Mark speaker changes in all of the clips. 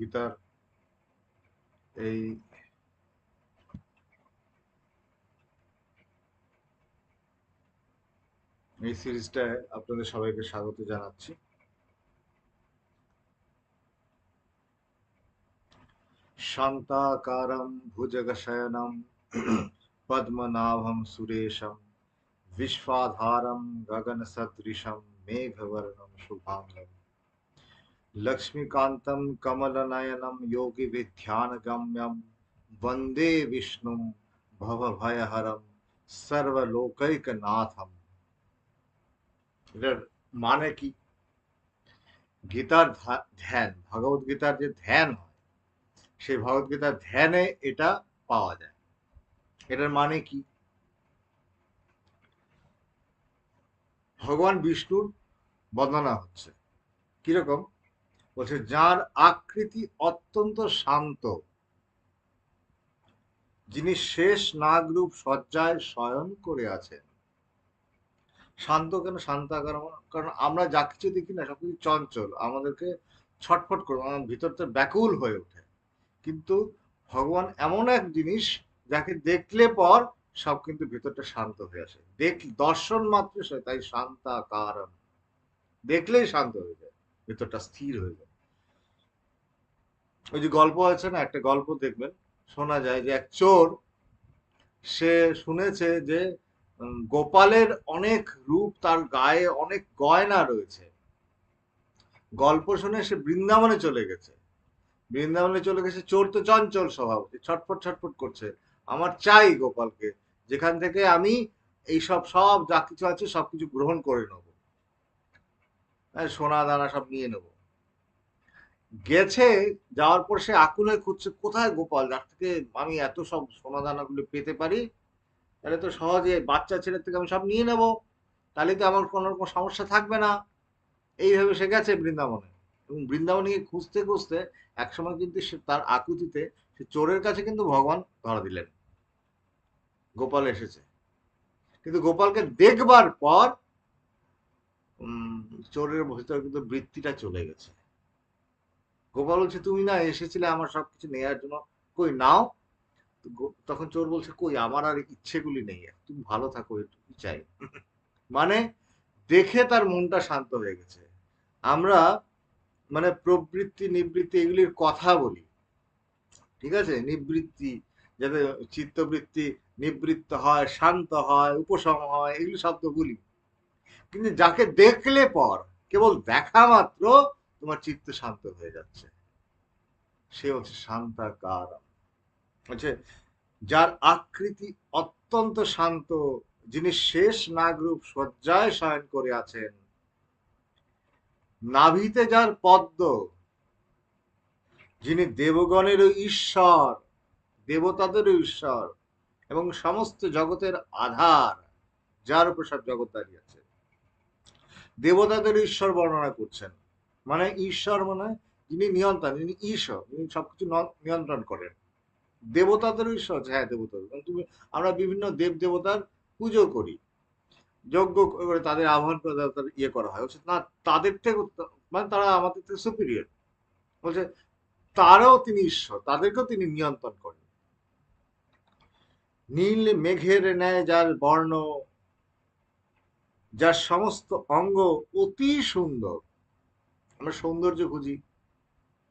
Speaker 1: গীতার এই এই সিরিজটায় আপনাদের সবাইকে স্বাগত জানাচ্ছি শান্তাকারম ভুজগশয়নম পদ্মনাভম সুরেশম विश्वाधारं गगनसदृशं मेघवर्णं शुभाङ्गं लक्ष्मीकान्तं कमलनयनं योगिविध्यानगम्यं वन्दे विष्णुं भवभयहरं সর্বলোকৈকনাথম এটার মানে কি গীতার ধ্যান ভগবত গীতার যে ধ্যান হয় সেই ভগবত গীতার ধ্যানে এটা পাওয়া যায় এটার মানে কি ভগবান বিষ্ণুর বর্ণনা হচ্ছে কিরকম বলছে, যার আকৃতি অত্যন্ত শান্ত, যিনি শেষ নাগরূপ সজ্জায় শয়ন করে আছেন। শান্ত কেন? শান্ত কারণ আমরা যা কিছু দেখি না, সবকিছু চঞ্চল। আমাদেরকে ছটফট করে আমার ভিতরটা ব্যাকুল হয়ে ওঠে। কিন্তু ভগবান এমন এক জিনিস, যাকে দেখলে পর সব কিন্তু ভেতরটা শান্ত হয়ে আসে। দেখ, দর্শন মাত্র তাই শান্তা কারণ দেখলেই শান্ত হয়ে যায়। ভেতরটা স্থির হয়ে যায়। ওই যে গল্প আছে না, একটা গল্প দেখবেন, শোনা যায় যে এক চোর, সে শুনেছে যে গোপালের অনেক রূপ তার গায়ে অনেক গয়না রয়েছে। গল্প শুনে সে বৃন্দাবনে চলে গেছে। বৃন্দাবনে চলে গেছে চোর তো চঞ্চল স্বভাব ছটফট ছটফট করছে। আমার চাই গোপালকে, যেখান থেকে আমি এই সব সব যা কিছু আছে, সবকিছু গ্রহণ করে নেব। সোনা দানা সব নিয়ে নেব। গেছে, যাওয়ার পর সে আকুল হয়ে খুঁজছে, কোথায় গোপাল? যার থেকে আমি এত সব সোনা দানাগুলো পেতে পারি? তাহলে তো সহজে বাচ্চা, ছেলের থেকে আমি সব নিয়ে নেব। তাহলে তো আমার কোনো রকম সমস্যা থাকবে না। এইভাবে সে গেছে বৃন্দাবনে। এবং বৃন্দাবনে গিয়ে খুঁজতে খুঁজতে একসময় কিন্তু সে তার আকুতিতে সে চোরের কাছে কিন্তু ভগবান ধরা দিলেন। গোপাল এসেছে। কিন্তু গোপালকে দেখবার পর চোরের ভিতরে কিন্তু বৃত্তিটা চলে গেছে। গোপাল বলছে, তুমি না এসেছিলে আমার সবকিছু নেওয়ার জন্য। কই নাও? তখন চোর বলছে, কই, আমার আর ইচ্ছেগুলি নেই। তুমি ভালো থাকো এটুকু চাই। মানে দেখে তার মনটা শান্ত হয়ে গেছে। আমরা মানে প্রবৃত্তি, নিবৃত্তি এগুলির কথা বলি। ঠিক আছে? নিবৃত্তি, যাতে চিত্তবৃত্তি, নিবৃত্ত হয়, শান্ত হয়, উপশম হয়, এগুলি শব্দ বলি। কিন্তু যাকে দেখলে পর, কেবল দেখা মাত্র তোমার চিত্ত শান্ত হয়ে যাচ্ছে। সে হচ্ছে শান্তাকার। হচ্ছে যার আকৃতি অত্যন্ত শান্ত, যিনি শেষ নাগরূপ শয্যায় শয়ন করে আছেন, নাভিতে যার পদ্ম, যিনি দেবগণের ঈশ্বর দেবতাদেরও ঈশ্বর, এবং সমস্ত জগতের আধার, যার উপর সব জগৎ দাঁড়িয়ে দেবতাদের ঈশ্বর বর্ণনা করছেন। মানে ঈশ্বর মানে যিনি নিয়ন্ত্রণ, যিনি ঈশ্বর যিনি সবকিছু নিয়ন্ত্রণ করেন। দেবতাদের ঈশ্বর হ্যাঁ দেবতা তুমি, আমরা বিভিন্ন দেব দেবতার পুজো করি। যজ্ঞ করে তাদের আহ্বান করে তাদের ইয়ে করা হয়। বলছে, না, তাদের থেকে মানে তারা আমাদের থেকে সুপিরিয়র বলছে, তারাও তিনি ঈশ্বর, তাদেরকেও তিনি নিয়ন্ত্রণ করেন। নীল মেঘের ন্যায় যার বর্ণ যার সমস্ত অঙ্গ অতি সুন্দর। আমরা সৌন্দর্য খুঁজি।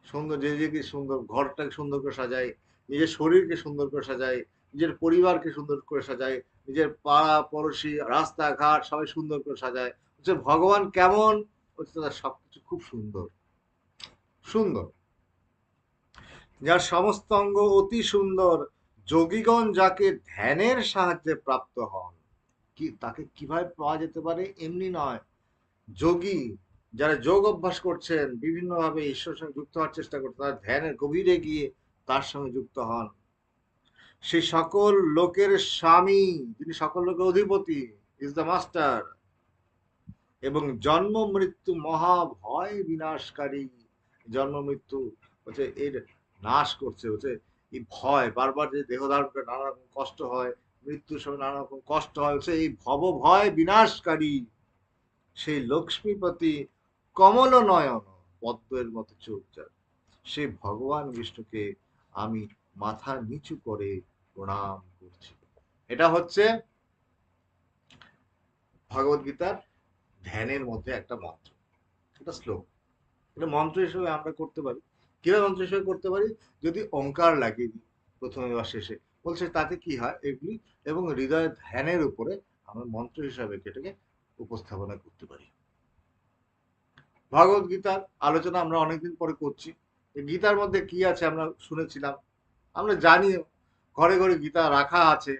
Speaker 1: সুন্দর যে যে সুন্দর, ঘরটাকে সুন্দর করে সাজাই, নিজের শরীরকে সুন্দর করে সাজাই, নিজের পরিবারকে সুন্দর করে সাজাই, নিজের পাড়া, পড়োশি, রাস্তাঘাট সবাই সুন্দর করে সাজায়। হচ্ছে ভগবান কেমন, হচ্ছে তার সবকিছু খুব সুন্দর। সুন্দর। যার সমস্ত অঙ্গ অতি সুন্দর, যোগীগণ যাকে ধ্যানের সাহায্যে প্রাপ্ত হন। কি, তাকে কীভাবে পাওয়া যেতে পারে এমনি নয়। যোগী যারা যোগ অভ্যাস করছেন, বিভিন্নভাবে ঈশ্বরের সঙ্গে যুক্ত হওয়ার চেষ্টা করছেন, তারা ধ্যানের গভীরে গিয়ে তার সঙ্গে যুক্ত হন। সেই সকল লোকের স্বামী, যিনি সকল লোকের অধিপতি ইজ দ্য মাস্টার এবং জন্ম মৃত্যু মহা ভয় বিনাশকারী। জন্ম মৃত্যু হচ্ছে এর নাশ করছে, হচ্ছে এই ভয়, বারবার যে দেহ ধারণ করে নানা রকম কষ্ট হয় মৃত্যুর সময় নানা রকম কষ্ট হয় এই ভব ভয় বিনাশকারী সেই লক্ষ্মীপতি কমল নয়ন পদ্মের মতো যার সেই ভগবান বিষ্ণুকে আমি মাথা নিচু করে প্রণাম করছি। এটা হচ্ছে ভগবত গীতার ধ্যানের মধ্যে একটা মন্ত্র। এটা শ্লোক। এটা মন্ত্র হিসেবে আমরা করতে পারি। কীভাবে মন্ত্র হিসেবে করতে পারি? যদি অঙ্কার লাগিয়ে দিই প্রথমে বা শেষে বলছে, তাতে কি হয় এগুলি? এবং হৃদয় ধ্যানের উপরে আমরা মন্ত্র হিসাবে এটাকে উপস্থাপনা করতে পারি। ভগবত গীতার আলোচনা আমরা অনেকদিন পরে করছি। গীতার মধ্যে কি আছে আমরা শুনেছিলাম। আমরা জানি ঘরে ঘরে গীতা রাখা আছে।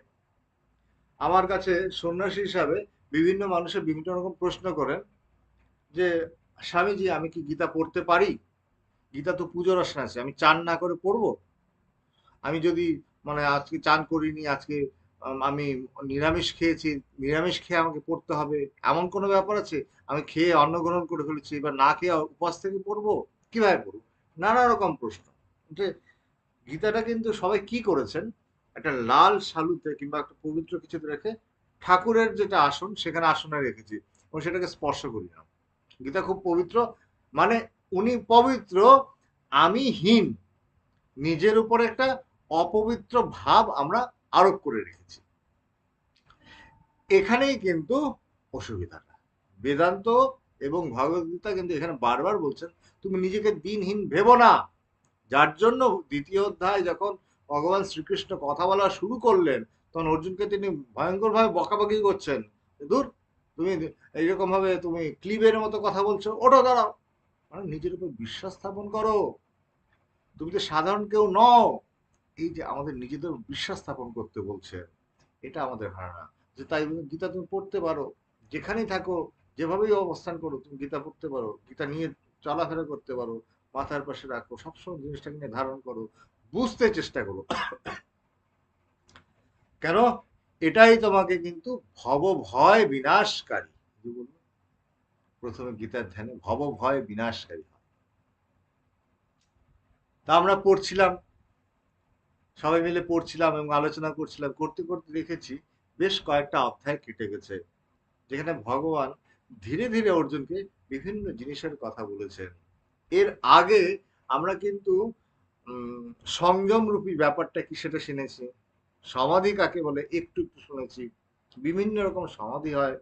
Speaker 1: আমার কাছে সন্ন্যাসী হিসাবে বিভিন্ন মানুষের বিভিন্ন রকম প্রশ্ন করেন যে, স্বামীজি, আমি কি গীতা পড়তে পারি? গীতা তো পুজোর আসনে আছে আমি চান না করে পড়ব। আমি যদি মানে আজকে চান করিনি, আজকে আমি নিরামিষ খেয়েছি, নিরামিষ খেয়ে আমাকে পড়তে হবে, এমন কোনো ব্যাপার আছে? আমি খেয়ে অন্ন গ্রহণ করে ফেলেছি, এবার না খেয়ে উপাস থেকে পড়ব? কীভাবে পড়ব? নানা রকম প্রশ্ন। গীতাটা কিন্তু সবাই কি করেছেন? একটা লাল শালুতে কিংবা একটা পবিত্র কিছুতে রেখে ঠাকুরের যেটা আসন, সেখানে আসনে রেখেছি, এবং সেটাকে স্পর্শ করি না গীতা খুব পবিত্র মানে উনি পবিত্র, আমি হীন। নিজের উপর একটা অপবিত্র ভাব আমরা আরোপ করে রেখেছি। এখানেই কিন্তু অসুবিধাটা। বেদান্ত এবং ভগবদ্গীতা কিন্তু এখানে বারবার বলছেন, তুমি নিজেকে দিনহীন ভেবো না। যার জন্য দ্বিতীয় অধ্যায় যখন ভগবান শ্রীকৃষ্ণ কথা বলা শুরু করলেন, তখন অর্জুনকে তিনি ভয়ঙ্কর ভাবে বকাবকি করছেন। দূর তুমি এইরকম ভাবে তুমি ক্লিবের মতো কথা বলছো ওটা দাঁড়াও। মানে নিজের উপর বিশ্বাস স্থাপন করো। তুমি তো সাধারণ কেউ নও। এই যে আমাদের নিজেদের বিশ্বাস স্থাপন করতে বলছে, এটা আমাদের ধারণা। যে তাই গীতা তুমি পড়তে পারো, যেখানেই থাকো, যেভাবেই অবস্থান করো, তুমি গীতা পড়তে পারো, গীতা নিয়ে চলাফেরা করতে পারো, মাথার পাশে রাখো, সবসময় জিনিসটাকে নিয়ে ধারণ করো, বুঝতে চেষ্টা করো। কেন? এটাই তোমাকে কিন্তু ভব ভয় বিনাশকারী। প্রথমে গীতার ধ্যানে ভব ভয় বিনাশকারী তা আমরা পড়ছিলাম সবাই মিলে পড়ছিলাম এবং আলোচনা করছিলাম, করতে করতে দেখেছি বেশ কয়েকটা অধ্যায় কেটে গেছে, যেখানে ভগবান ধীরে ধীরে অর্জুনকে বিভিন্ন জিনিসের কথা বলেছেন। এর আগে আমরা কিন্তু সংযম রূপী ব্যাপারটা কি সেটা শুনেছি, সমাধি কাকে বলে একটু একটু শুনেছি, বিভিন্ন রকম সমাধি হয়,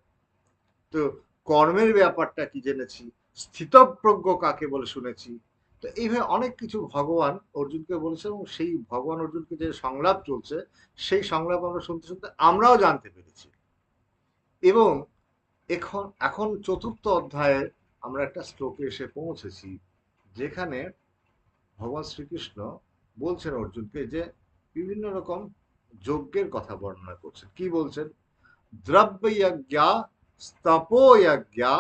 Speaker 1: তো কর্মের ব্যাপারটা কি জেনেছি, স্থিতপ্রজ্ঞ কাকে বলে শুনেছি তো এইভাবে অনেক কিছু ভগবান অর্জুনকে বলেছে এবং সেই ভগবান অর্জুনকে যে সংলাপ চলছে, সেই সংলাপ আমরা শুনতে শুনতে আমরাও জানতে পেরেছি। এবং এখন এখন চতুর্থ অধ্যায়ে আমরা একটা শ্লোকে এসে পৌঁছেছি, যেখানে ভগবান শ্রীকৃষ্ণ বলছেন অর্জুনকে যে বিভিন্ন রকম যজ্ঞের কথা বর্ণনা করছেন। কি বলছেন? দ্রব্য যজ্ঞা স্তপো যজ্ঞা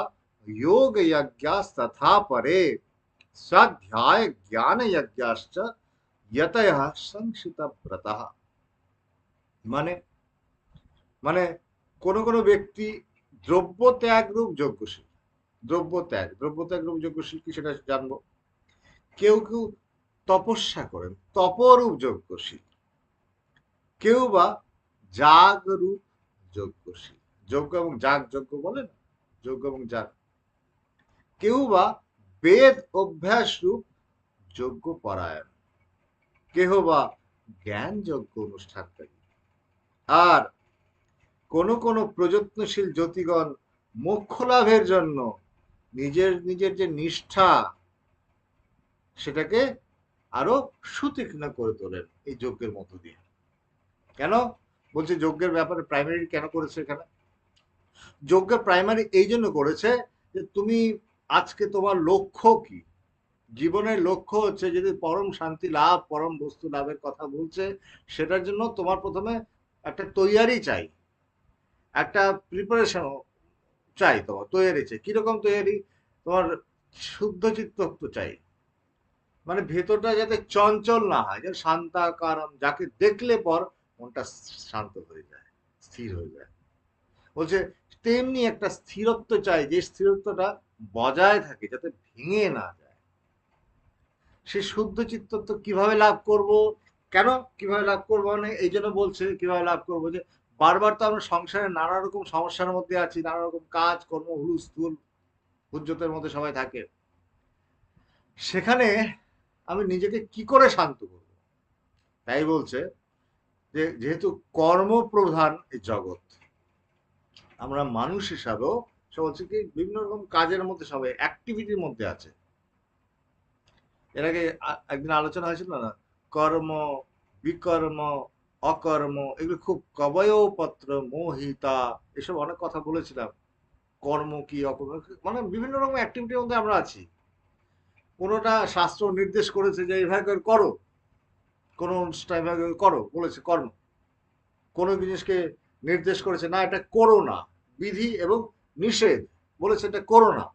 Speaker 1: যোগ যজ্ঞা তথা পরে स्वाध्याय ज्ञान यज्ञाश्च यतय সংসিত ব্রত মানে মানে কোন কোন ব্যক্তি দ্রব্য ত্যাগ রূপ যজ্ঞশীল দ্রব্য ত্যাগ দ্রব্য ত্যাগ রূপ যজ্ঞশীল কি সেটা জানবো কেউ কেউ তপস্যা করেন তপরূপ যজ্ঞশীল কেউ বা জাগ রূপ যজ্ঞশীল যজ্ঞ এবং জাগ যজ্ঞ বলে না যজ্ঞ এবং জাগ কেউ বা বেদ অভ্যাস রূপ যোগ্য পরায়ণ। কেহ বা জ্ঞান যোগ্য অনুষ্ঠানকারী আর কোন কোন প্রযত্নশীল জ্যোতিগণ মোক্ষ লাভের জন্য নিজের নিজের যে নিষ্ঠা, সেটাকে আরও সুতীক্ষ্ণ করে তোলেন এই যজ্ঞের মধ্য দিয়ে। কেন? বলছে যজ্ঞের ব্যাপারে প্রাইমারি কেন করেছে এখানে? যজ্ঞের প্রাইমারি এই জন্য করেছে যে তুমি আজকে তোমার লক্ষ্য কি? জীবনের লক্ষ্য হচ্ছে যদি পরম শান্তি লাভ, পরম বস্তু লাভের কথা বলছে, সেটার জন্য তোমার প্রথমে একটা তৈয়ারি চাই। একটা প্রিপারেশন চাই তোমার, তৈয়ারি চাই। কীরকম তৈয়ারি? তোমার শুদ্ধ চিত্তত্ব চাই। মানে ভেতরটা যাতে চঞ্চল না হয় যে শান্তাকারম, যাকে দেখলে পর মনটা শান্ত হয়ে যায়, স্থির হয়ে যায়। বলছে তেমনি একটা স্থিরত্ব চাই, যে স্থিরত্বটা বজায় থাকে, যাতে ভেঙে না যায়। সে শুদ্ধ চিত্তত্ব কীভাবে লাভ করব? কেন কীভাবে লাভ করব? মানে এই জন্য বলছে, কীভাবে লাভ করব? যে বারবার তো আমরা সংসারে নানা রকম সমস্যার মধ্যে আছি, নানা রকম কাজ, কর্ম হুলুস্থুল হুজ্জতের মধ্যে সবাই থাকে। সেখানে আমি নিজেকে কি করে শান্ত করব? তাই বলছে যে, যেহেতু কর্মপ্রধান এই জগৎ আমরা মানুষ হিসাবেও সে বলছে কি বিভিন্ন রকম কাজের মধ্যে সবাই অ্যাক্টিভিটির মধ্যে আছে। এর আগে একদিন আলোচনা হয়েছিল না? কর্ম, বিকর্ম, অকর্ম, এগুলো খুব কবয়পত্র, মোহিতা, এসব অনেক কথা বলেছিলাম। কর্ম কি, অকর্ম মানে বিভিন্ন রকম অ্যাক্টিভিটির মধ্যে আমরা আছি। কোনোটা শাস্ত্র নির্দেশ করেছে যে এইভাবে করে করো। কোনো অনুষ্ঠান এভাবে করো, বলেছে কর্ম। কোনো জিনিসকে নির্দেশ করেছে, না, এটা করো না বিধি এবং নিষেধ, বলেছে এটা করো না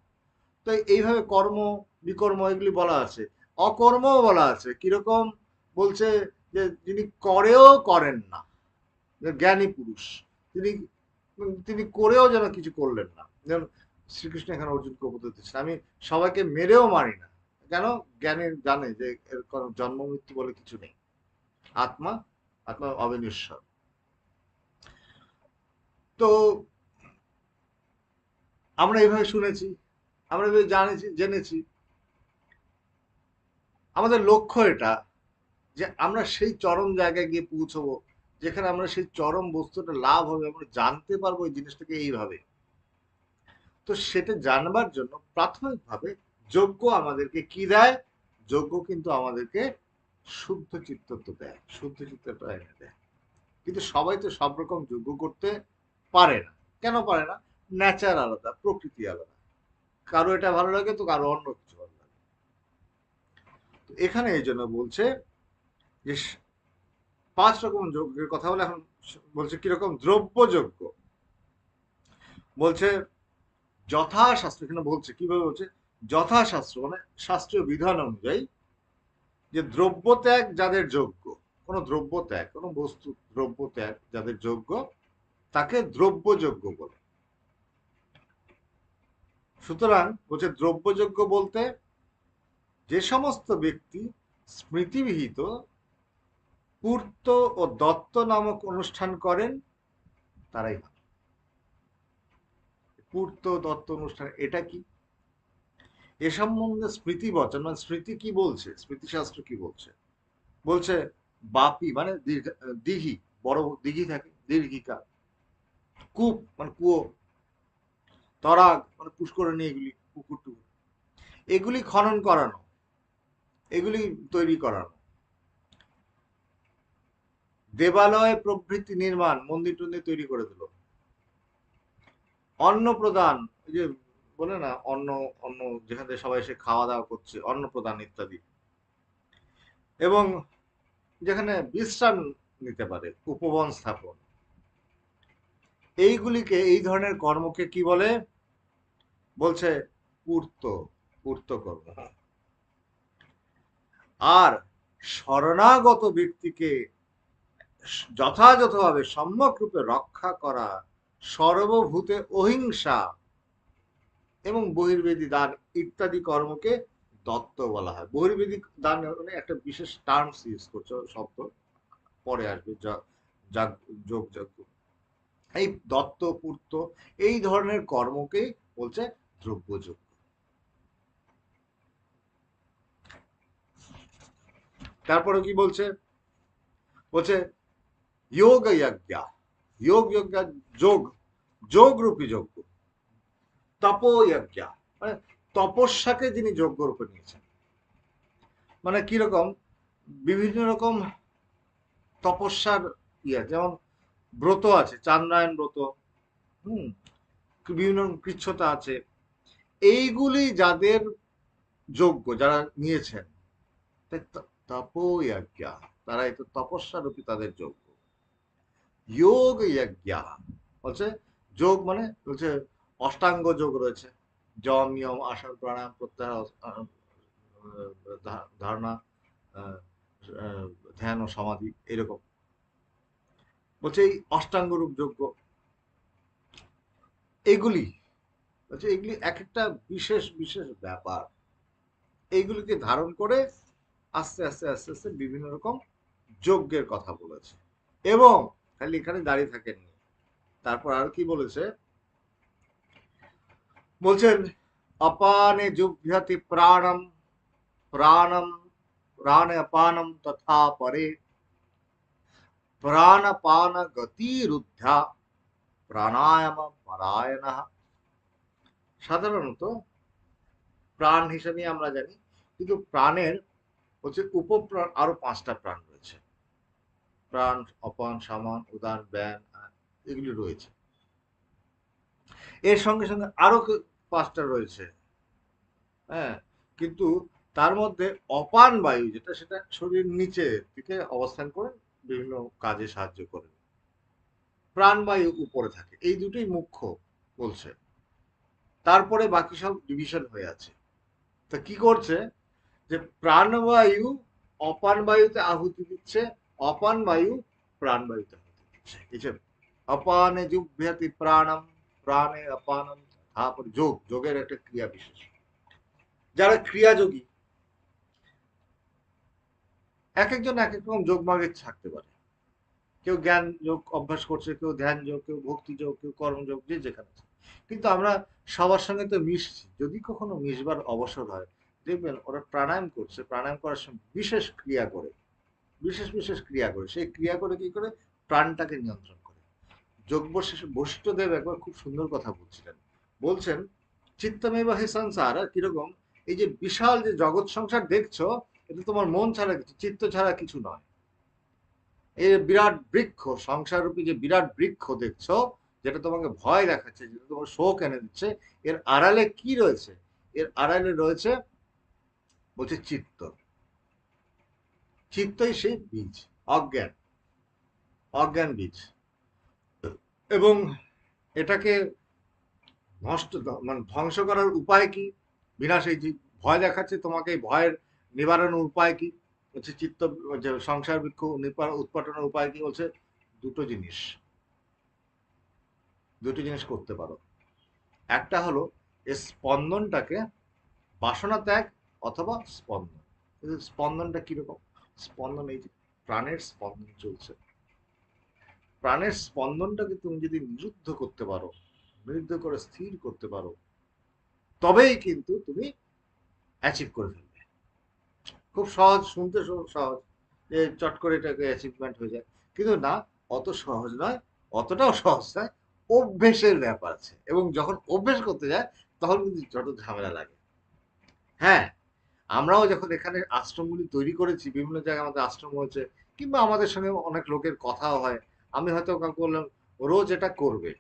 Speaker 1: তো এইভাবে কর্ম, বিকর্ম এগুলি বলা আছে। অকর্মও বলা আছে। কীরকম? বলছে যে যিনি করেও করেন না জ্ঞানী পুরুষ, তিনি তিনি করেও যেন কিছু করলেন না। যেমন শ্রীকৃষ্ণ এখানে অর্জুনকে উপদেশ দিচ্ছেন। আমি সবাইকে মেরেও মারি না। কেন? জ্ঞানী জানে যে এর জন্ম মৃত্যু বলে কিছু নেই। আত্মা আত্মা অবিনশ্বর। তো আমরা এইভাবে শুনেছি, আমরা এভাবে জানেছি, জেনেছি। আমাদের লক্ষ্য এটা যে আমরা সেই চরম জায়গায় গিয়ে পৌঁছবো, যেখানে আমরা সেই চরম বস্তুটা লাভ হবে, আমরা জানতে পারব এই জিনিসটাকে এইভাবে। তো সেটা জানবার জন্য প্রাথমিকভাবে যোগ্য আমাদেরকে কি দেয়? যোগ্য কিন্তু আমাদেরকে শুদ্ধ চিত্তত্ব দেয়, শুদ্ধ চিত্তটা এনে দেয়। কিন্তু সবাই তো সব রকম যোগ্য করতে পারে না। কেন পারে না? ন্যাচার আলাদা, প্রকৃতি আলাদা। কারও এটা ভালো লাগে তো কারও অন্য কিছু ভালো লাগে। এখানে এই জন্য বলছে যে পাঁচ রকম যজ্ঞের কথা বলে এখন বলছে কীরকম? দ্রব্যযজ্ঞ। বলছে যথাশাস্ত্র, এখানে বলছে, কীভাবে বলছে? যথাশাস্ত্র মানে শাস্ত্রীয় বিধান অনুযায়ী যে দ্রব্য ত্যাগ যাদের যোগ্য কোনো দ্রব্য ত্যাগ কোনো বস্তু দ্রব্য ত্যাগ যাদের যোগ্য তাকে দ্রব্যযোগ্য বলে। সুতরাং বলছে দ্রব্যযোগ্য বলতে যে সমস্ত ব্যক্তি স্মৃতিবিহিত পূর্ত ও দত্ত নামক অনুষ্ঠান করেন, তারাই ভালো। পূর্ত দত্ত অনুষ্ঠান, এটা কি? এ সম্বন্ধে স্মৃতি বচন মানে স্মৃতি কি বলছে? স্মৃতিশাস্ত্র কি বলছে? বলছে বাপি মানে দিঘি বড় দিঘি থাকে দীর্ঘিকা কূপ মানে কুয়ো, তরাগ মানে পুষ্করণী এগুলি পুকুর টুকুর এগুলি খনন করানো, এগুলি তৈরি করানো। দেবালয় প্রভৃতি নির্মাণ মন্দির টন্দির তৈরি করে দিল। অন্ন প্রদান যে বলে না, অন্ন অন্ন যেখান সবাই এসে খাওয়া দাওয়া করছে, অন্ন প্রদান ইত্যাদি। এবং যেখানে বিশ্রাম নিতে পারে, উপবন স্থাপন। এইগুলিকে এই ধরনের কর্মকে কি বলে? বলছে পূর্ত পূর্ত কর্ম। আর শরণাগত ব্যক্তিকে যথাযথভাবে সম্যক রূপে রক্ষা করা সর্বভূতে অহিংসা এবং বহির্বেদী দান ইত্যাদি কর্মকে দত্ত বলা হয়। বহির্বেদী দান মানে একটা বিশেষ টার্মস ইউজ করছে শব্দ পরে আসবে যাগ- যোগ এই দত্ত পূর্ত এই ধরনের কর্মকে বলছে দ্রব্যযোগ্য তারপরে কি বলছে? বলছে, যোগ যজ্ঞা যোগ যজ্ঞা, যোগ যোগ রূপী যজ্ঞ তপোযজ্ঞ মানে তপস্যাকে যিনি যজ্ঞ রূপে নিয়েছেন। মানে কীরকম? বিভিন্ন রকম তপস্যার ইয়ে যেমন ব্রত আছে, চান্দ্রায়ণ ব্রত, হুম, বিভিন্ন কৃচ্ছতা আছে। এইগুলি যাদের যোগ্য, যারা নিয়েছেন তপোযজ্ঞ, তারা তো তপস্যারূপী তাদের যোগ্য। যোগ যজ্ঞ, বলছে যোগ মানে বলছে অষ্টাঙ্গ যোগ রয়েছে। যম নিয়ম আসন প্রাণায়াম প্রত্যাহার ধারণা ধ্যান ও সমাধি, এরকম। বলছে এই অষ্টাঙ্গরূপ যোগ্য। এগুলি, বলছে এগুলি এক একটা বিশেষ বিশেষ ব্যাপার। এইগুলিকে ধারণ করে আস্তে আস্তে আস্তে আস্তে বিভিন্ন রকম যজ্ঞের কথা বলেছে। এবং খালি এখানে দাঁড়িয়ে থাকেননি। তারপর আর কি বলেছে? বলছেন, অপানে জুভ্যতি প্রাণম প্রাণম, প্রাণে অপানম তথা পরে প্রাণাপান গতিরুদ্ধা প্রাণায়াম পরায়ণ সাধারণত প্রাণ হিসেবে আমরা জানি, কিন্তু প্রাণের হচ্ছে উপপ্রাণ আরও পাঁচটা প্রাণ রয়েছে। প্রাণ, অপান, সমান, উদান, ব্যান এগুলি রয়েছে। এর সঙ্গে সঙ্গে আরও পাঁচটা রয়েছে। হ্যাঁ কিন্তু তার মধ্যে অপান বায়ু, যেটা সেটা শরীর নিচে দিকে অবস্থান করে বিভিন্ন কাজে সাহায্য করে। প্রাণবায়ু উপরে থাকে, এই দুটোই মুখ্য বলছে। তারপরে বাকি সব ডিভিশন হয়ে আছে। তা কি করছে? যে প্রাণবায়ু অপান বায়ুতে আহুতি দিচ্ছে, অপান বায়ু প্রাণবায়ুতে আহুতি দিচ্ছে। এই যে অপানে প্রাণম, প্রাণে অপানম, তারপর যোগ, যোগের একটা ক্রিয়া বিশেষ। যারা ক্রিয়াযোগী এক একজন এক এক রকম যোগ মার্গে থাকতে পারে। কেউ জ্ঞান যোগ অভ্যাস করছে, কেউ ধ্যান যোগ, কেউ ভক্তি যোগ, কেউ কর্মযোগ যে যেখানে কিন্তু আমরা সবার সঙ্গে তো মিশছি। যদি কখনো মিশবার অবসর হয়, দেখবেন ওরা প্রাণায়াম করছে, প্রাণায়াম করার সময় বিশেষ ক্রিয়া করে। বিশেষ বিশেষ ক্রিয়া করে। সেই ক্রিয়া করে কি করে? প্রাণটাকে নিয়ন্ত্রণ করে। যোগ বশিষ্ঠ বশিষ্ঠদেব একবার খুব সুন্দর কথা বলছিলেন। বলছেন চিত্তমেব হে সংসার, কীরকম? এই যে বিশাল যে জগৎ সংসার দেখছ এটা তোমার মন ছাড়া কিছু, চিত্ত ছাড়া কিছু নয়। এই বিরাট বৃক্ষ, সংসাররূপী যে বিরাট বৃক্ষ দেখছ, যেটা তোমাকে ভয় দেখাচ্ছে, যেটা তোমার শোক এনে দিচ্ছে, এর আড়ালে কি রয়েছে? এর আড়ালে রয়েছে বলছে চিত্ত। চিত্তই সেই বীজ, অজ্ঞান অজ্ঞান বীজ। এবং এটাকে নষ্ট মানে ধ্বংস করার উপায় কি? বিনাশ এই ভয় দেখাচ্ছে তোমাকে ভয়ের নিবারণের উপায় কি? হচ্ছে চিত্ত সংসার বৃক্ষ উৎপাটনের উপায় কি? বলছে দুটো জিনিস। দুটো জিনিস করতে পারো। একটা হলো স্পন্দনটাকে বাসনা ত্যাগ অথবা স্পন্দন। স্পন্দনটা কীরকম স্পন্দন এই যে প্রাণের স্পন্দন চলছে। প্রাণের স্পন্দনটাকে তুমি যদি নিরুদ্ধ করতে পারো, নিরুদ্ধ করে স্থির করতে পারো, তবেই কিন্তু তুমি অ্যাচিভ করে ফেলবে। খুব সহজ, শুনতে সহজ যে চট করে এটাকে অ্যাচিভমেন্ট হয়ে যায়। কিন্তু না, অত সহজ নয়, অতটাও সহজ নয়, অভ্যেসের ব্যাপার আছে। এবং যখন অভ্যেস করতে যায়, তখন কিন্তু যত ঝামেলা লাগে। হ্যাঁ আমরাও যখন এখানে আশ্রমগুলি তৈরি করেছি, বিভিন্ন জায়গায় আমাদের আশ্রম হয়েছে কিংবা আমাদের সঙ্গে অনেক লোকের কথাও হয়, আমি হয়তো কাউকে বললাম, রোজ এটা করবে।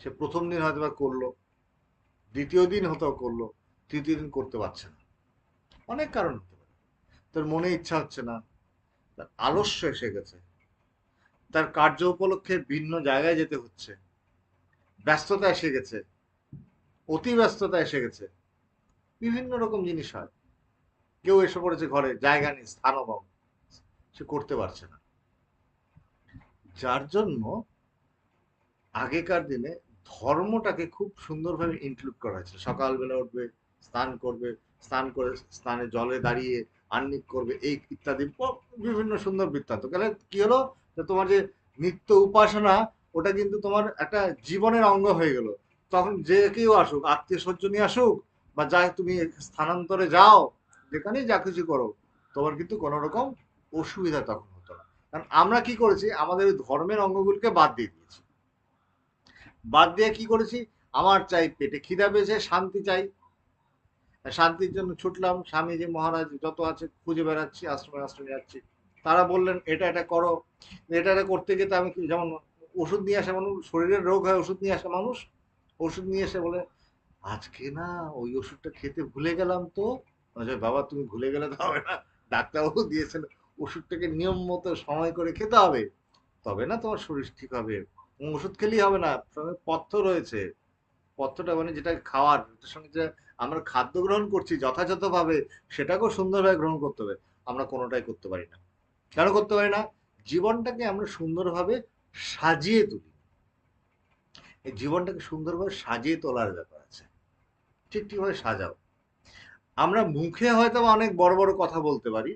Speaker 1: সে প্রথম দিন হয়তো বা করল, দ্বিতীয় দিন হয়তো করল, তৃতীয় দিন করতে পারছে না। অনেক কারণ হতে পারে। তার মনে ইচ্ছা হচ্ছে না, তার আলস্য এসে গেছে, তার কার্য উপলক্ষে ভিন্ন জায়গায় যেতে হচ্ছে, ব্যস্ততা এসে গেছে, অতি ব্যস্ততা এসে গেছে, বিভিন্ন রকম জিনিস হয়। কেউ এসে পড়েছে ঘরে, জায়গা নেই, স্থান অভাব, সে করতে পারছে না। যার জন্য আগেকার দিনে ধর্মটাকে খুব সুন্দরভাবে ইনক্লুড করা হয়েছিল। সকালবেলা উঠবে, স্নান করবে স্নান করে, স্নানে জলে দাঁড়িয়ে আন্নিক করবে, এই ইত্যাদি বিভিন্ন সুন্দর বৃত্তান্ত। গেলে কি হলো? যে তোমার যে নিত্য উপাসনা, ওটা কিন্তু তোমার একটা জীবনের অঙ্গ হয়ে গেল। তখন যে কেউ আসুক, আত্মীয় স্বজনই আসুক, বা যা তুমি স্থানান্তরে যাও যেখানেই যা কিছু করো, তোমার কিন্তু কোনো রকম অসুবিধা তখন হতো না। কারণ আমরা কি করেছি? আমাদের ধর্মের অঙ্গগুলিকে বাদ দিয়ে দিয়েছি। বাদ দিয়ে কি করেছি? আমার চাই পেটে খিদা পেয়েছে, শান্তি চাই শান্তির জন্য ছুটলাম, স্বামীজি মহারাজ যত আছে খুঁজে বেড়াচ্ছি, আশ্রমে আশ্রমে যাচ্ছি। তারা বললেন, এটা এটা করো। এটা এটা করতে গিয়ে আমি যেমন ওষুধ নিয়ে আসে মানুষ, শরীরের রোগ হয়, ওষুধ নিয়ে আসে মানুষ, ওষুধ নিয়ে এসে বলে, আজকে না, ওই ওষুধটা খেতে ভুলে গেলাম তো। বাবা, তুমি ভুলে গেলে তো হবে না। ডাক্তারবাবু দিয়েছেন, ওষুধটাকে নিয়ম মতো সময় করে খেতে হবে। তবে না, তোমার শরীর ঠিক হবে। ওষুধ খেলেই হবে না। পথ্য রয়েছে। পথ্যটা মানে যেটা খাওয়ার সঙ্গে যে আমরা খাদ্য গ্রহণ করছি যথাযথভাবে, সেটাকেও সুন্দরভাবে গ্রহণ করতে হবে। আমরা কোনোটাই করতে পারি না। কেন করতে পারি না? জীবনটাকে আমরা সুন্দরভাবে সাজিয়ে তুলি। এই জীবনটাকে সুন্দরভাবে সাজিয়ে তোলার ব্যাপার আছে। ঠিক ঠিকভাবে সাজাও। আমরা মুখে হয়তো অনেক বড় বড় কথা বলতে পারি,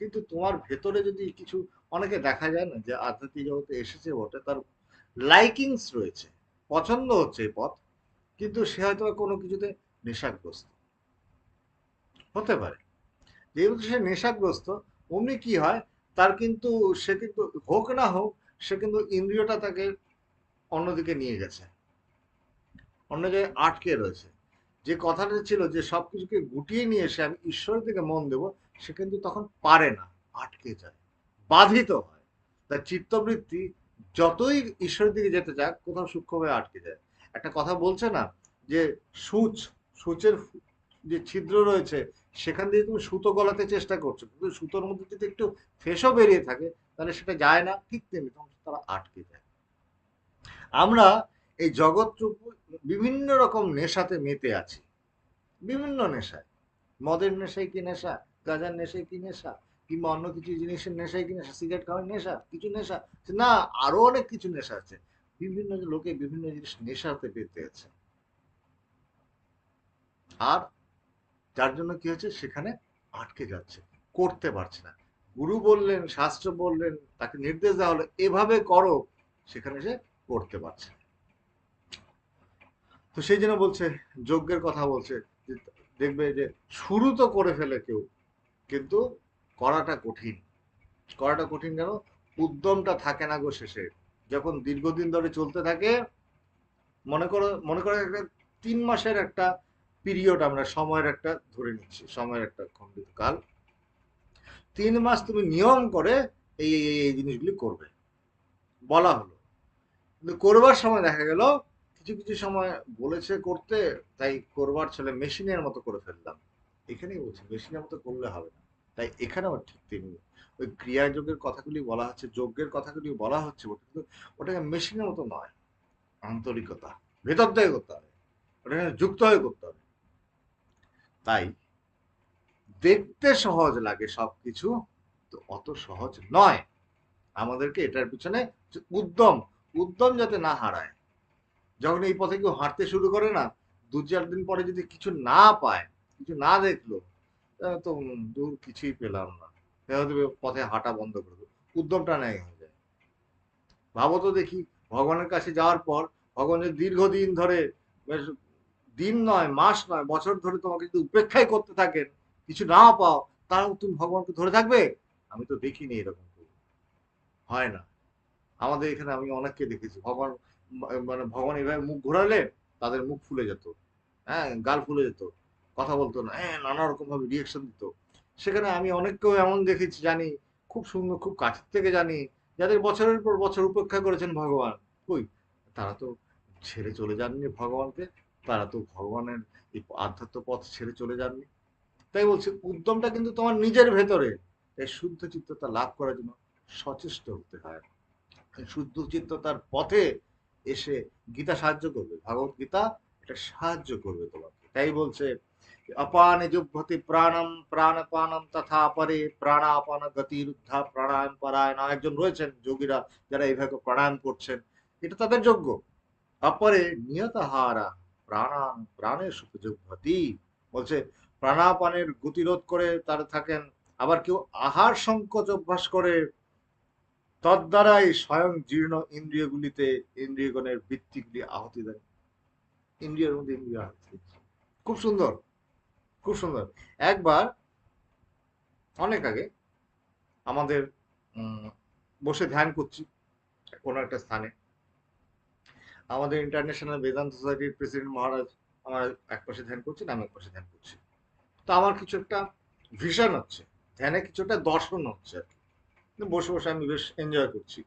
Speaker 1: কিন্তু তোমার ভেতরে যদি কিছু, অনেকে দেখা যায় না যে আধ্যাত্মিক জগতে এসেছে বটে, তার লাইকিংস রয়েছে। পছন্দ হচ্ছে এই পথ, কিন্তু সে হয়তো কোনো কিছুতে নেশাগ্রস্ত। হতে পারে। যেহেতু সে নেশাগ্রস্ত, অমনি কি হয়, তার কিন্তু সে কিন্তু হোক না হোক, সে কিন্তু ইন্দ্রিয়টা তাকে অন্যদিকে নিয়ে গেছে। অন্য জায়গায় আটকে রয়েছে। যে কথাটা ছিল যে সবকিছুকে গুটিয়ে নিয়ে এসে আমি ঈশ্বরের দিকে মন দেব, সে কিন্তু তখন পারে না, আটকে যায়, বাধিত হয়। তার চিত্তবৃত্তি যতই ঈশ্বরের দিকে যেতে যাক, কোথাও সূক্ষ্মভাবে আটকে যায়। একটা কথা বলছে না যে সূচ সূচের যে ছিদ্র রয়েছে, সেখান দিয়ে তুমি সুতো গলাতে চেষ্টা করছ। কিন্তু সুতোর মধ্যে যদি একটু ফেসও বেরিয়ে থাকে, তাহলে সেটা যায় না, ঠিক তেমনি তখন তারা আটকে যায়। আমরা এই জগৎ বিভিন্ন রকম নেশাতে মেতে আছি। বিভিন্ন নেশায়। মদের নেশায় কি নেশা? গাজার নেশায় কি নেশা? কিংবা অন্য কিছু জিনিসের নেশায় কি নেশা? সিগারেট খাওয়ার নেশা? কিছু নেশা? না, আরও অনেক কিছু নেশা আছে। বিভিন্ন লোকে বিভিন্ন জিনিস নেশাতে পেতে আছে। আর যার জন্য কি হচ্ছে সেখানে আটকে যাচ্ছে, করতে পারছে না। গুরু বললেন, শাস্ত্র বললেন, তাকে নির্দেশ দেওয়া হলো, এভাবে করো। সেখানে সে করতে পারছে তো সেই জন্য বলছে, যজ্ঞের কথা বলছে দেখবে যে শুরু তো করে ফেলে কেউ, কিন্তু করাটা কঠিন। করাটা কঠিন কেন? উদ্যমটা থাকে না গো শেষে। যখন দীর্ঘদিন ধরে চলতে থাকে, মনে করো মনে করো একটা তিন মাসের একটা পিরিয়ড আমরা সময়ের একটা ধরে নিচ্ছি সময়ের একটা খণ্ডিত কাল। তিন মাস তুমি নিয়ম করে এই এই এই- জিনিসগুলি করবে। বলা হলো। কিন্তু করবার সময় দেখা গেল কিছু কিছু সময় বলেছে করতে তাই করবার ছেলে মেশিনের মতো করে ফেললাম। এখানেই বলছি মেশিনের মতো করলে হবে না। তাই এখানেও ঠিক তেমনি ওই ক্রিয়াযোগের কথাগুলি বলা হচ্ছে যজ্ঞের কথাগুলি বলা হচ্ছে বটে, কিন্তু ওটাকে মেশিনের মতো নয় আন্তরিকতা ভেতর থেকে করতে হবে ওটাকে যুক্ত হয়ে করতে হবে। তাই দেখতে সহজ লাগে সবকিছু, তো অত সহজ নয়। আমাদেরকে এটার পিছনে উদ্যম উদ্যম যাতে না হারায়। যখন এই পথে কেউ হাঁটতে শুরু করে না, দু চার দিন পরে যদি কিছু না পায়, কিছু না দেখল, তো দূর কিছুই পেলাম না। পথে হাঁটা বন্ধ করে দেবো। উদ্যমটা নেই হয়ে যায়। ভাবো তো দেখি, ভগবানের কাছে যাওয়ার পর, ভগবান দীর্ঘদিন ধরে বেশ দিন নয়, মাস নয়, বছর ধরে তোমাকে যদি উপেক্ষাই করতে থাকেন, কিছু না পাও, তাও তুমি ভগবানকে ধরে থাকবে? আমি তো দেখিনি এরকম। হয় না। আমাদের এখানে আমি অনেককে দেখেছি। ভগবান মানে ভগবান এভাবে মুখ ঘোরালে তাদের মুখ ফুলে যেত। হ্যাঁ গাল ফুলে যেত। কথা বলতো না। হ্যাঁ নানা রকম ভাবে রিয়েকশন দিত। সেখানে আমি অনেককেও এমন দেখেছি জানি, খুব সুন্দর, খুব কাছের থেকে জানি, যাদের বছরের পর বছর উপেক্ষা করেছেন ভগবান। কই? তারা তো ছেড়ে চলে যাননি ভগবানকে। তারা তো ভগবানের এই আধ্যাত্ম পথ ছেড়ে চলে যাননি। তাই বলছি, উদ্যমটা কিন্তু তোমার নিজের ভেতরে। এই শুদ্ধ চিত্ততা লাভ করার জন্য সচেষ্ট হতে হয়। শুদ্ধ চিত্ততার পথে এসে গীতা সাহায্য করবে। ভগবত গীতা এটা সাহায্য করবে তোমাকে। তাই বলছে অপানে জুভ্যতি প্রাণম, প্রাণপানম তথা পরে প্রাণাপান গতিরুদ্ধা প্রাণায়াম পরায়ণ। একজন রয়েছেন যোগীরা যারা এইভাবে প্রাণায়াম করছেন। এটা তাদের যোগ্য। অপরে নিয়তহারা প্রাণান, প্রাণের সুপযোগভতি বলছে, প্রাণাপানের গতিরোধ করে তারা থাকেন, আবার কেউ আহার সংকোচ অভ্যাস করে, তদ্বারাই স্বয়ং জীর্ণ ইন্দ্রিয়গুলিতে ইন্দ্রিয়গণের বৃত্তিগুলি আহতি দেয় ইন্দ্রিয়ের মধ্যে ইন্দ্রিয় আহতি। খুব সুন্দর খুব সুন্দর। একবার, অনেক আগে, আমাদের বসে ধ্যান করছি, কোনো একটা স্থানে। আমাদের ইন্টারন্যাশনাল বেদান্ত সোসাইটির প্রেসিডেন্ট মহারাজ আমার এক পাশে ধ্যান করছেন, আমি এক পাশে ধ্যান করছি। তো আমার কিছু একটা ভিশন হচ্ছে, ধ্যানে কিছু একটা দর্শন হচ্ছে বসে বসে আমি বেশ এনজয় করছি।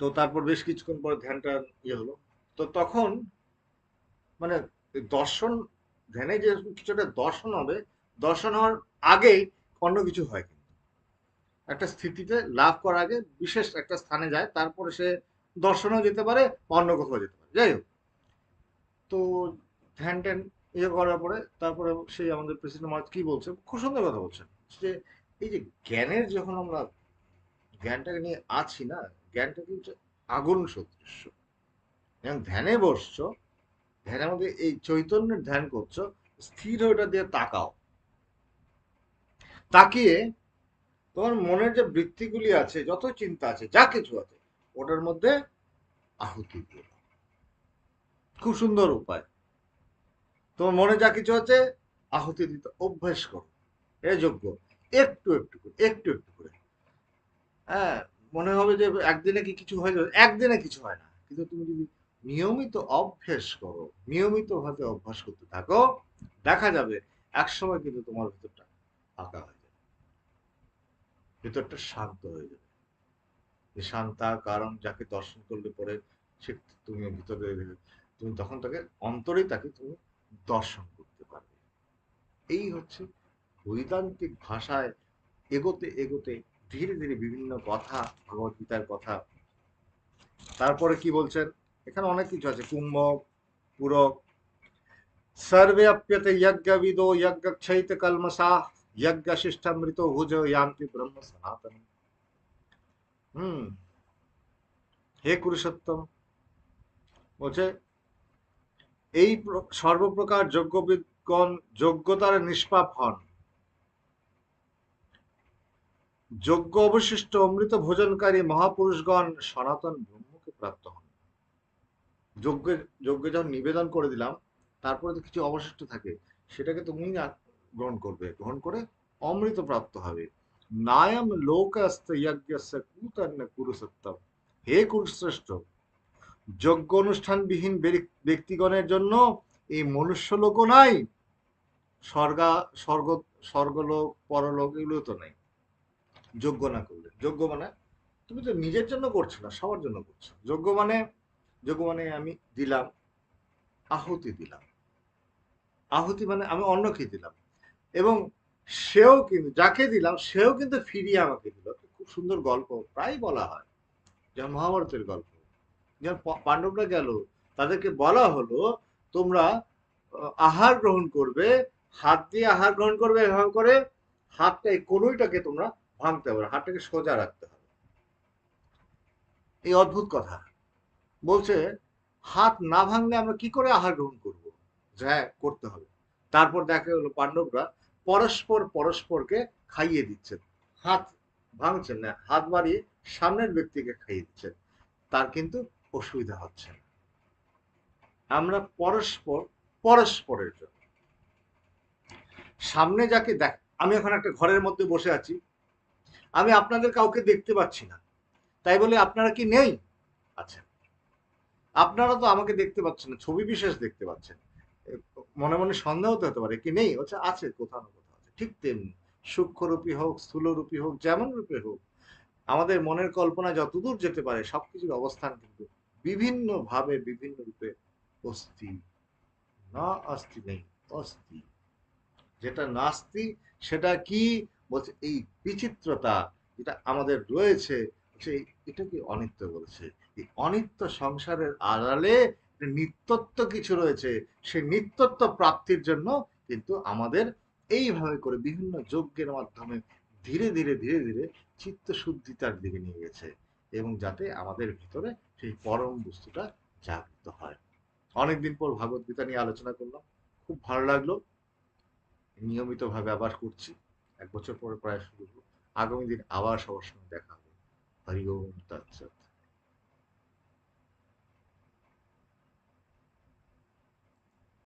Speaker 1: তো তারপর বেশ কিছুক্ষণ পর ধ্যানটা ইয়ে হলো। তো তখন মানে দর্শন, ধ্যানে যে কিছু একটা দর্শন হবে, দর্শন হওয়ার আগেই অন্য কিছু হয় কিন্তু। একটা স্থিতিতে লাভ করার আগে বিশেষ একটা স্থানে যায়, তারপরে সে দর্শনেও যেতে পারে, অন্য কোথাও যেতে পারে। যাই হোক। তো ধ্যান ট্যান ইয়ে করার পরে তারপরে সেই আমাদের প্রেসিডেন্ট মহারাজ কি বলছে খুব সুন্দর কথা বলছেন। যে এই যে জ্ঞানের যখন আমরা জ্ঞানটাকে নিয়ে আছি না, জ্ঞানটা কিন্তু আগুন সদৃশ্য। যখন ধ্যানে বসছো, ধ্যানের মধ্যে এই চৈতন্যের ধ্যান করছ, স্থির ওটা দিয়ে তাকাও। তাকিয়ে তোমার মনের যে বৃত্তিগুলি আছে, যত চিন্তা আছে, যা কিছু আছে ওটার মধ্যে আহুতি দিয়ে খুব সুন্দর উপায়। তোমার মনে যা কিছু আছে, আহুতি দিতে অভ্যাস করো। এ যোগ্য। একটু একটু করে, একটু একটু করে। হ্যাঁ মনে হবে যে একদিনে কি কিছু হয়ে যাবে? একদিনে কিছু হয় না। কিন্তু তুমি যদি নিয়মিত অভ্যেস করো নিয়মিত ভাবে অভ্যাস করতে থাকো, দেখা যাবে একসময় কিন্তু তোমার ভিতরটা ফাঁকা হয়ে যাবে। ভিতরটা শান্ত হয়ে যাবে। যে শান্তা কারণ যাকে দর্শন করলে পরে সে তুমি ভিতরে, তুমি তখন তাকে অন্তরেই তাকে তুমি দর্শন করতে পারবে। এই হচ্ছে বৈদান্তিক ভাষায় এগোতে এগোতে ধীরে ধীরে বিভিন্ন কথা ভগবদ্গীতার কথা। তারপরে কি বলছেন? এখানে অনেক কিছু আছে। কুম্ভক পুরক সর্বে অপ্যতে যজ্ঞবিদো যজ্ঞক্ষৈত কলমসা যজ্ঞ শিষ্টামৃত ভুজ ইয়ান্তি ব্রহ্ম সনাতন হুম। হে কুরুষোত্তম বলছে, এই সর্বপ্রকার যজ্ঞবিদগণ যোগ্যতার নিষ্পাপ হন। যোগ্য অবশিষ্ট অমৃত ভোজনকারী মহাপুরুষগণ সনাতন ব্রহ্মকে প্রাপ্ত হন। যজ্ঞ যজ্ঞ যখন নিবেদন করে দিলাম, তারপরে তো কিছু অবশিষ্ট থাকে, সেটাকে তুমি গ্রহণ করবে। গ্রহণ করে অমৃত প্রাপ্ত হবে। নায়ম লোকস্ত যজ্ঞস্য কুতন্য কুরুসত্তম হে কুরুশ্রেষ্ঠ যজ্ঞ অনুষ্ঠানবিহীন ব্যক্তিগণের জন্য এই মনুষ্য লোকও নাই, স্বর্গা, স্বর্গ, স্বর্গলোক, পরলোক এগুলো তো নাই। যোগ্য না করলে। যোগ্য মানে তুমি তো নিজের জন্য করছ না, সবার জন্য করছ। যোগ্য মানে যোগ্য মানে আমি দিলাম, আহুতি দিলাম। আহুতি মানে আমি অন্যকে দিলাম। এবং সেও কিন্তু, যাকে দিলাম, সেও কিন্তু ফিরিয়ে আমাকে দিল। খুব সুন্দর গল্প, প্রায় বলা হয়। যেমন মহাভারতের গল্প। যেমন পাণ্ডবরা গেল, তাদেরকে বলা হলো, তোমরা আহার গ্রহণ করবে, হাত দিয়ে আহার গ্রহণ করবে এভাবে করে, হাতটা এই কনুইটাকে তোমরা ভাঙতে হবে, হাতটাকে সোজা রাখতে হবে। এই অদ্ভুত কথা। বলছে, হাত না ভাঙলে আমরা কি করে আহার গ্রহণ করব? হ্যাঁ করতে হবে। তারপর দেখা গেলো পাণ্ডবরা পরস্পর পরস্পরকে খাইয়ে দিচ্ছেন। হাত ভাঙছেন না, হাত বাড়িয়ে সামনের ব্যক্তিকে খাইয়ে দিচ্ছেন। তার কিন্তু অসুবিধা হচ্ছে না। আমরা পরস্পর, পরস্পরের জন্য। সামনে যাকে দেখ, আমি এখন একটা ঘরের মধ্যে বসে আছি। আমি আপনাদের কাউকে দেখতে পাচ্ছি না। তাই বলে আপনারা কি নেই? আচ্ছা। আপনারা তো আমাকে দেখতে পাচ্ছেন না, ছবি বিশেষ দেখতে পাচ্ছেন মনে মনে সন্দেহ হতে পারে কি নেই আচ্ছা আছে কোথাও না কোথাও আছে। ঠিক তেমনি, সূক্ষ্মরূপী হোক, স্থূলরূপী হোক, যেমন রূপে হোক, আমাদের মনের কল্পনা যতদূর যেতে পারে, সবকিছুর অবস্থান কিন্তু বিভিন্ন ভাবে বিভিন্ন রূপে অস্থি, না অস্থি নেই, অস্থি। যেটা নাস্তি, সেটা কি? বলছে এই বিচিত্রতা যেটা আমাদের রয়েছে সেই এটাকে অনিত্য বলছে? এই অনিত্য সংসারের আড়ালে নিত্যত্ব কিছু রয়েছে, সেই নিত্যত্ব প্রাপ্তির জন্য কিন্তু আমাদের এইভাবে করে বিভিন্ন যজ্ঞের মাধ্যমে ধীরে ধীরে ধীরে ধীরে চিত্ত শুদ্ধিতার দিকে নিয়ে গেছে এবং যাতে আমাদের ভিতরে সেই পরম বস্তুটা জাগ্রত হয়। অনেকদিন পর ভাগবত গীতা নিয়ে আলোচনা করলাম। খুব ভালো লাগল। নিয়মিতভাবে আবার করছি। এক বছর পরে প্রায় শুরু আগামী দিন আবার সবার সঙ্গে দেখা হবে। হরি ওম